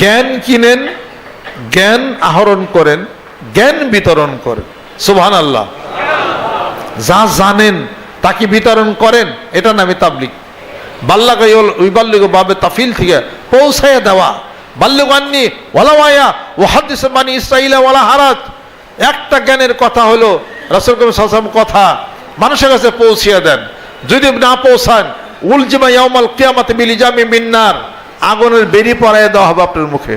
জ্ঞান কিনেন, জ্ঞান আহরণ করেন, জ্ঞান বিতরণ করেন। সুবহান আল্লাহ যা জানেন, তাকে বিতরণ করেন, এটা নামে তাবলিক বাল্লাগাইল উইবাল্লিগ বাবে তাফিল থেকে পৌঁছাইয়া দেওয়া। বাল্যগান্নি ওয়ালাওয়ায়া ও হাদিস মানি ইসরাইলা ওয়ালা হারাত একটা জ্ঞানের কথা হলো, রসুল কবির সাল্লাম কথা, মানুষের কাছে পৌঁছিয়ে দেন। যদি না পৌঁছান, উলজিমা ইয়ামাল কিয়ামাতে বিলিজামি মিন্নার আগুনের বেরি পড়ায় দেওয়া হবে আপনার মুখে।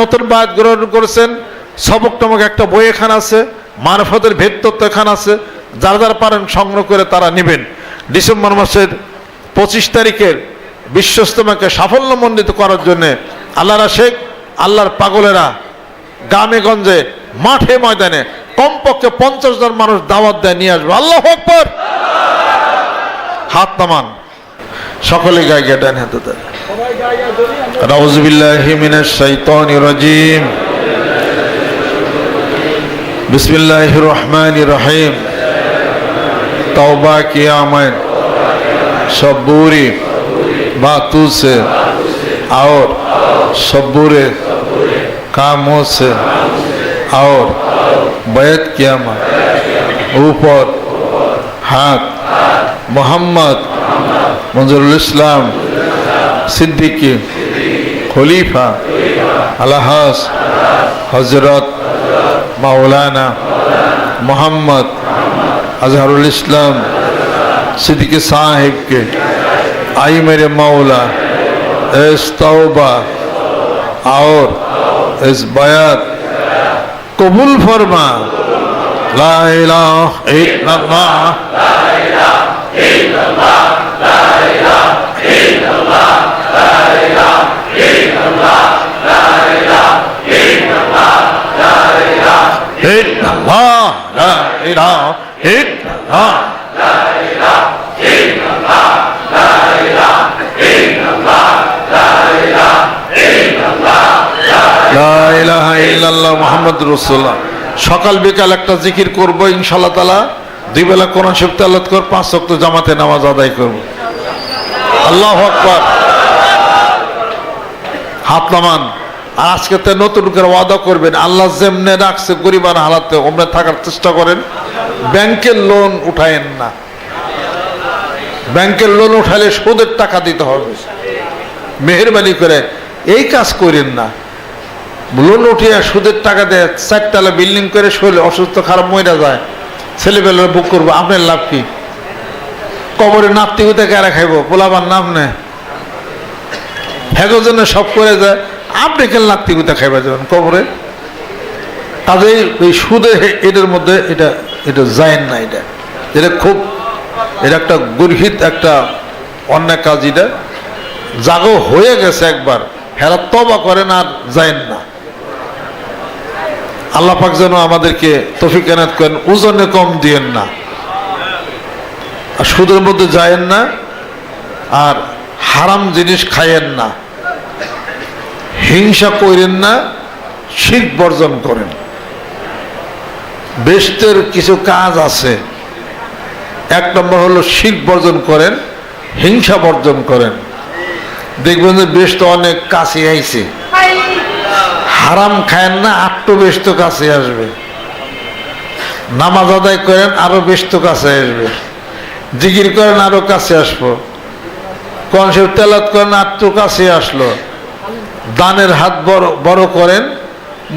নতুন বায়াত গ্রহণ করেছেন সবক টমক একটা বই এখান আছে, মারফতের ভেদ তত্ত্ব এখানে আছে, যারা যারা পারেন সংগ্রহ করে তারা নেবেন। ডিসেম্বর মাসের পঁচিশ তারিখের বিশ্বস্তমাকে সাফল্যমণ্ডিত করার জন্যে আল্লাহরা শেখ আল্লাহর পাগলেরা গ্রামে গঞ্জে মাঠে ময়দানে কমপক্ষে পঞ্চাশ জন মানুষ দাওয়াত দেয়, নিয়ে আসবে। আল্লাহ হাত নামান। সকলে গায়ে ডান হাতে দেন রাউজবিল্লাহি মিনাশ শাইতানির রাজিম। বিসমিল্লাহির রহমানির রহিম। তওবা কিয়ামান से और सबूरे कामों से और बैत किया हाथ मोहम्मद मंजरुल इस्लाम सिद्दीकी खलीफा अलहास हजरत मौलाना मोहम्मद अजहरुल इस्लाम सिद्दीकी साहिब के आई मेरे मौला इस तौबा और इस बयात कबूल फरमा ला इलाहा इल्लल्लाह ইল্লাল্লাহ লা ইলাহা মুহাম্মদ সকাল বিকাল একটা জিকির করব, ইনশাআল্লাহ তাআলা। দুই বেলা কোরআন শরীফ তেলাওয়াত কর পাঁচ ওয়াক্ত জামাতে নামাজ আদায় করব। আল্লাহু আকবার। হাত নামান আর আজকে তো নতুন করে ওয়াদা করবেন, আল্লাহ যেমনে রাখছে গরিবার হালাতে, ওমনে থাকার চেষ্টা করেন। ব্যাংকের লোন উঠায়েন না। ব্যাংকের লোন উঠালে সুদের টাকা দিতে হবে। মেহরবানি করে এই কাজ করেন না। লোন উঠিয়ে সুদের টাকা দেয়, চারতলা বিল্ডিং করে শরীর অসুস্থ, খারাপ মরে যায়। ছেলেবেলার বুক করব, আপনার লাভ কি? কবরে নাপতি হতে কারা খাইব? পোলাবার নাম নেয় হেগো জন্য সব করে যায়। আপনি কেন নাপতি হতে খাইবা যাবেন কবরে? কাজেই এই সুদে এটার মধ্যে এটা এটা যায় না এটা। এটা খুব এটা একটা গর্হিত একটা অন্যায় কাজ এটা। জাগো হয়ে গেছে একবার। হেরা তবা করেন আর যায় না। আল্লাহ পাক যেন আমাদেরকে তফিক এনাত করেন, ওজনে কম দিয়েন না। আর সুদের মধ্যে যায়েন না, আর হারাম জিনিস খায়েন না। হিংসা করেন না, শিখ বর্জন করেন। বেস্তের কিছু কাজ আছে। এক নম্বর হলো শিখ বর্জন করেন, হিংসা বর্জন করেন। দেখবেন যে বেশ তো অনেক কাছে আইছে। হারাম খায়েন না, আটটু বেশ তো কাছে আসবে। নামাজ আদায় করেন, আরও বেস্ত কাছে আসবে। জিকির করেন আরও কাছে আসব। কনসেপ্ট তেলাত করেন আটটু কাছে আসলো। দানের হাত বড় বড় করেন,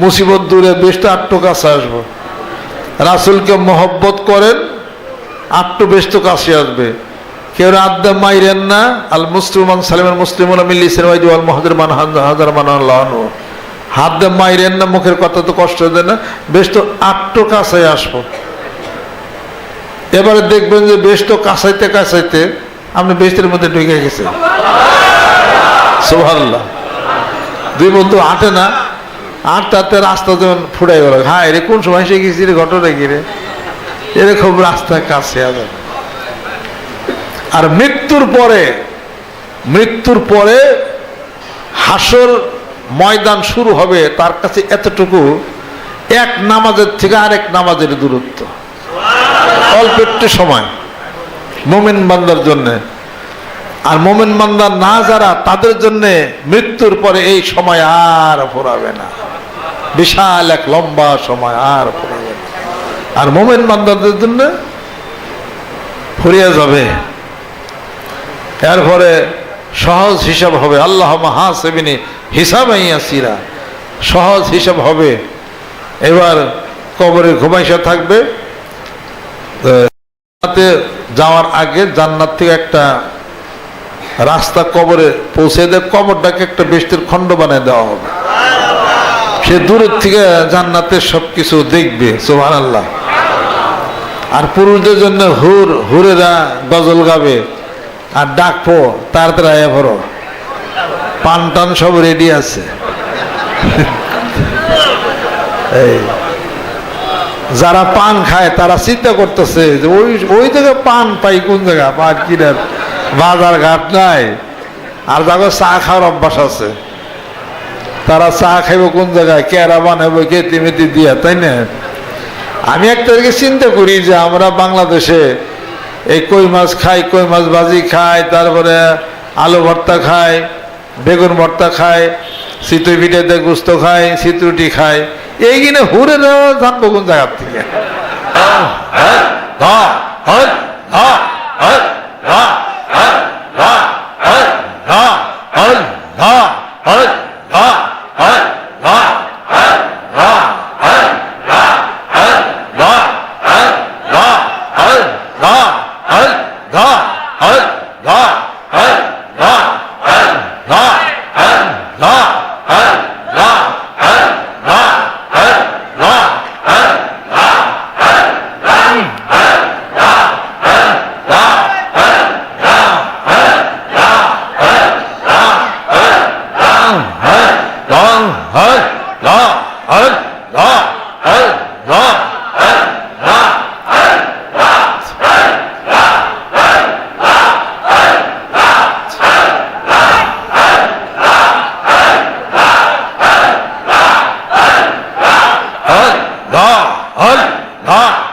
মুসিবত দূরে বেশ তো আটটু কাছে আসব। রাসুলকে মহব্বত করেন আটটু তো কাছে আসবে। কেউ আদ্দা মাইরেন না, আল মুসলমান সালিমের মুসলিম মহাদের হাত দিয়ে মাইরেন না, মুখের কথা তো কষ্ট দেন না, বেশ তো আটটু কাছে আসব। এবারে দেখবেন যে বেশ তো কাছাইতে কাছাইতে আপনি বেশটের মধ্যে ঢুকে গেছে সোহাল্লাহ দুই বন্ধু আটে না আটটাতে রাস্তা যেমন ফুটাই গেল হ্যাঁ রে কোন সময় সে গেছি রে ঘটনা কি রে? এরকম রাস্তা কাছে আর মৃত্যুর পরে মৃত্যুর পরে হাসর ময়দান শুরু হবে তার কাছে এতটুকু, এক নামাজের থেকে আরেক নামাজের দূরত্ব। অল্প একটু সময়। মোমেন বান্দার জন্যে। আর মোমেন মান্দা না যারা, তাদের জন্য মৃত্যুর পরে এই সময় আর ফুরাবে না। বিশাল এক লম্বা সময় আর ফোরাবে না। আর মোমেন মান্দাদের জন্য ফুরিয়ে যাবে। এরপরে সহজ হিসাব হবে। আল্লাহ মাহাসেবিনী হিসাব সিরা সহজ হিসাব হবে। এবার কবরে ঘুমাইসা থাকবে। জান্নাতে যাওয়ার আগে জান্নাত থেকে একটা রাস্তা কবরে পৌঁছে দেয় কবরটাকে একটা বৃষ্টির খণ্ড বানিয়ে দেওয়া হবে। সে দূরের থেকে জান্নাতের সব কিছু দেখবে সোহান আল্লাহ আর পুরুষদের জন্য হুর, হুরেরা গজল গাবে, আর ডাকবো তাড়াতাড়ি আয়া ভরো পান টান সব রেডি আছে। এই যারা পান খায়, তারা চিন্তা করতেছে যে ওই ওই জায়গায় পান পাই কোন জায়গা? পান কিনার বাজার ঘাট নাই। আর যাকে চা খাওয়ার অভ্যাস আছে। তারা চা খাইব কোন জায়গায়? কেরা বানাবো কেতি মেতি দিয়া, তাই না? আমি একটা চিন্তা করি যে আমরা বাংলাদেশে এই কই মাছ খাই, কই মাছ ভাজি খাই, তারপরে আলু ভর্তা খাই, বেগুন ভর্তা খাই চিতই পিঠাতে গুস্ত খাই। চিত্রুটি খাই এই কিনে হুরে জানব কোন জায়গার থেকে আব্দুর 나, 안, 나.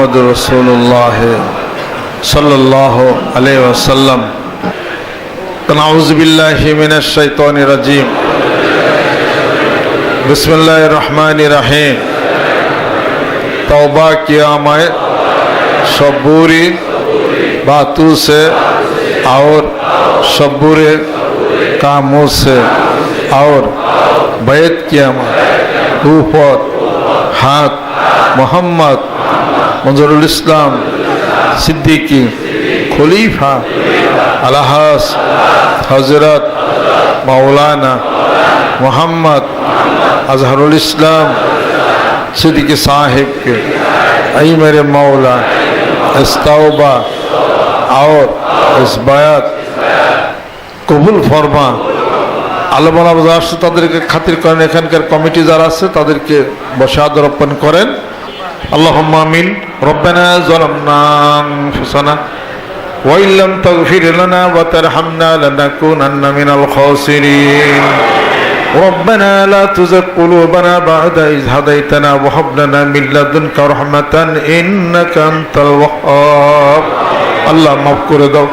মোহাম্মদ রসুল্লাহ সাল্লাহ আলহ আসাল্লাম বিসমুল্লাহ রহমান রাহিম তওবা किया मैं सबूरी बातू से और सबूरे कामों से और बैत किया मैं हाथ मोहम्मद मंजरुल इस्लाम सिद्दीकी खलीफा अलहास हजरत मौलाना मोहम्मद अजहरुल इस्लाम सिद्दीकी साहिब के आई मेरे मौला इस तौबा और इस बायात কবুল ফরমা আলমান আবজা আসছে তাদেরকে খাতির করেন এখানকার কমিটি যারা আছে তাদেরকে বসে আদরপ্পণ করেন আল্লাহ আমিন রব্বানা ظلمنا أنفسنا وإن لم تغفر لنا وترحمنا لنكونن من الخاسرين ربنا لا تزغ قلوبنا بعد إذ هديتنا وهب لنا من لدنك رحمة إنك أنت الوهاب আল্লাহ মাফ করে দাও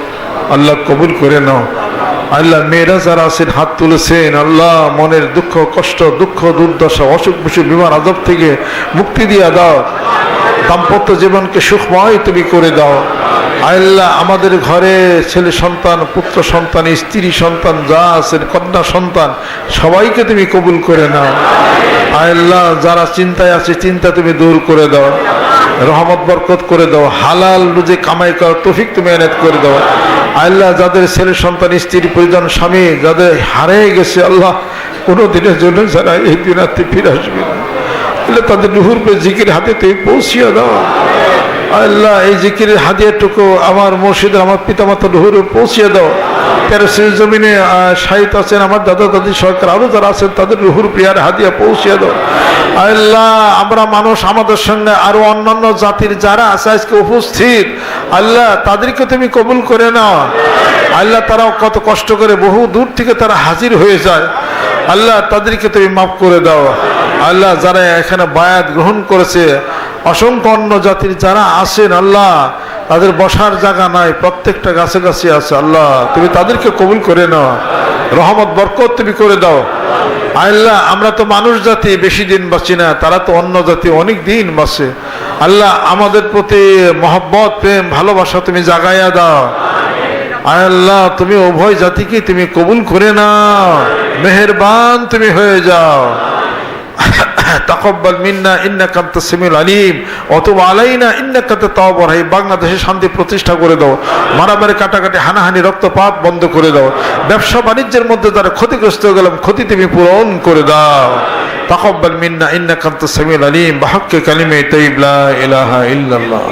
আল্লাহ কবুল করে নাও আল্লাহ মেয়েরা যারা আছেন হাত তুলেছেন আল্লাহ মনের দুঃখ কষ্ট দুঃখ দুর্দশা অসুখ বিসুখ বিমান আজব থেকে মুক্তি দিয়ে দাও দাম্পত্য জীবনকে সুখময় তুমি করে দাও। আল্লাহ আমাদের ঘরে ছেলে সন্তান, পুত্র সন্তান, স্ত্রী সন্তান, যা আছেন, কন্যা সন্তান, সবাইকে তুমি কবুল করে নাও। আল্লাহ যারা চিন্তায় আছে, চিন্তা তুমি দূর করে দাও। রহমত, বরকত করে দাও। হালাল রুজে কামাই করার তফিক তুমি এনায়ত করে দাও। আল্লাহ যাদের ছেলে সন্তান, স্ত্রী, পরিজন, স্বামী, যাদের হারিয়ে গেছে, আল্লাহ কোনো দিনের জন্য যারা এই দিন রাত্রে ফিরে আসবে না। আল্লাহ তাদের নুহুর পে জিকির হাতে তুমি পৌঁছিয়ে দাও। আল্লাহ, এই জিকিরের হাদিয়াটুকু আমার মসজিদের আমার পিতামাতা নুহুরে পৌঁছিয়ে দাও। শেষ জমিনে সাহিত্য আছেন, আমার দাদা দাদি সরকার আরও যারা আছেন, তাদের রুহুর প্রিয়ার হাদিয়া পৌঁছিয়ে দাও। আল্লাহ, আমরা মানুষ আমাদের সঙ্গে আরও অন্যান্য জাতির যারা আছে, আজকে উপস্থিত, আল্লাহ, তাদেরকে তুমি কবুল করে নাও। আল্লাহ, তারাও কত কষ্ট করে বহু দূর থেকে তারা হাজির হয়ে যায়। আল্লাহ, তাদেরকে তুমি মাফ করে দাও। আল্লাহ যারা এখানে বায়াত গ্রহণ করেছে, অসংখ্য অন্য জাতির যারা আছেন, আল্লাহ তাদের বসার জায়গা নাই, প্রত্যেকটা গাছে গাছে আছে, আল্লাহ, তুমি তাদেরকে কবুল করে নাও, রহমত, বরকত তুমি করে দাও। আল্লাহ, আমরা তো মানুষ জাতি, বেশি দিন বাঁচি না, তারা তো অন্য জাতি, অনেক দিন বাঁচে। আল্লাহ, আমাদের প্রতি মহব্বত, প্রেম, ভালোবাসা তুমি জাগাইয়া দাও। আল্লাহ, তুমি উভয় জাতিকে তুমি কবুল করে নাও। মেহেরবান তুমি হয়ে যাও। তাকব্বাল মিন্না, ইন্নাকা আনতাস সামিউল আলিম অথবা আলাইনা, ইন্নাকা আনতাত তাওয়াবুর রহিম। বাংলাদেশে শান্তি প্রতিষ্ঠা করে দাও, মারামারি কাটাকাটি, হানাহানি, রক্তপাত বন্ধ করে দাও, ব্যবসা বাণিজ্যের মধ্যে তারা ক্ষতিগ্রস্ত হয়ে গেলাম, ক্ষতি তুমি পূরণ করে দাও। তাকব্বাল মিন্না, ইন্নাকা কান্ত সামিউল আলিম, বাহাক্কে কালিমে তৈবলা ইলাহা ইল্লাল্লাহ।